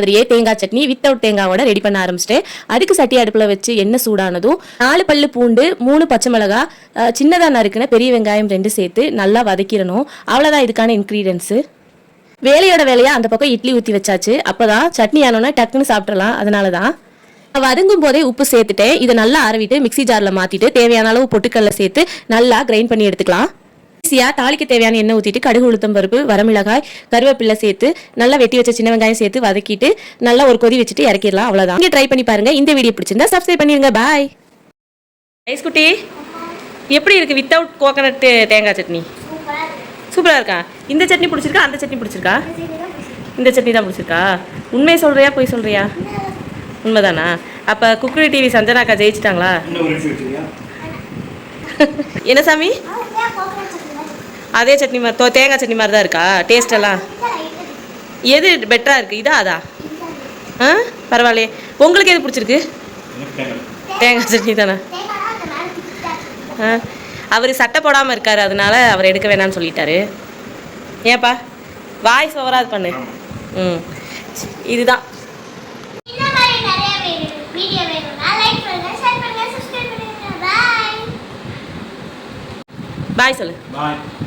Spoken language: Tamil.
மாதிரியே தேங்காய் சட்னி வித்தவுட் தேங்காவோட ரெடி பண்ண ஆரம்பிச்சிட்டேன். அதுக்கு சட்டி அடுப்பில் வச்சு எண்ணெய் சூடானதும் நாலு பல்லு பூண்டு மூணு பச்சை மிளகா சின்னதாக சின்னதா நறுக்குன பெரிய வெங்காயம் ரெண்டு சேர்த்து நல்லா வதக்கிடணும். அவ்வளோதான் இதுக்கான இன்க்ரீடியன்ஸு வேலையோட வேலையாக அந்த பக்கம் இட்லி ஊற்றி வச்சாச்சு. அப்போ தான் சட்னி ஆனோன்னா டக்குன்னு சாப்பிட்றலாம் அதனால தான் வதங்கும் போதே உப்பு சேர்த்துட்டேன். இதை நல்லா அரவிட்டு மிக்ஸி ஜாரில் மாற்றிட்டு தேவையான அளவு பொட்டுக்கல்ல சேர்த்து நல்லா கிரைண்ட் பண்ணி எடுத்துக்கலாம். ஈஸியாக தாளிக்க தேவையான எண்ணெய் ஊற்றிட்டு கடுகு உளுத்தம் பருப்பு வரமிளகாய் கருவேப்பிலை சேர்த்து நல்லா வெட்டி வச்ச சின்ன வெங்காயம் சேர்த்து வதக்கிட்டு நல்லா ஒரு கொதி வச்சுட்டு இறக்கிடலாம். அவ்வளோதான் நீங்கள் ட்ரை பண்ணி பாருங்க. இந்த வீடியோ பிடிச்சிருந்தா சப்ஸ்கிரைப் பண்ணிடுங்க பாய் ஐஸ் குட்டி எப்படி இருக்கு வித்தவுட் கோகனட் தேங்காய் சட்னி? சூப்பராக இருக்கா? இந்த சட்னி பிடிச்சிருக்கா? அந்த சட்னி பிடிச்சிருக்கா? இந்த சட்னி தான் பிடிச்சிருக்கா? உண்மையை சொல்றியா போய் சொல்றியா? உண்மைதானா? அப்போ குக்குரி டிவி சஞ்சனாக்கா ஜெயிச்சிட்டாங்களா? என்ன சாமி? அதே சட்னி மாதிரி தோ- தேங்காய் சட்னி மாதிரி தான் இருக்கா? டேஸ்ட் எல்லாம்? எது பெட்டராக இருக்குது இதா அதா? ஆ? பரவாயில்லையே. உங்களுக்கு எது பிடிச்சிருக்கு? தேங்காய் சட்னி. தானே? ஆ. அவர் சட்டை போடாமல் இருக்காரு அதனால அவர் எடுக்க வேணாம்னு சொல்லிட்டாரு. ஏன்ப்பா வாய்ஸ் ஓவராது பண்ணு. ம். இதுதான். இந்த மாதிரி நிறைய வேணும் வீடியோ வேணும்னா லைக் பண்ணுங்க ஷேர் பண்ணுங்க சப்ஸ்கிரைப் பண்ணுங்க. பாய் பாய் சொல்லு. பாய்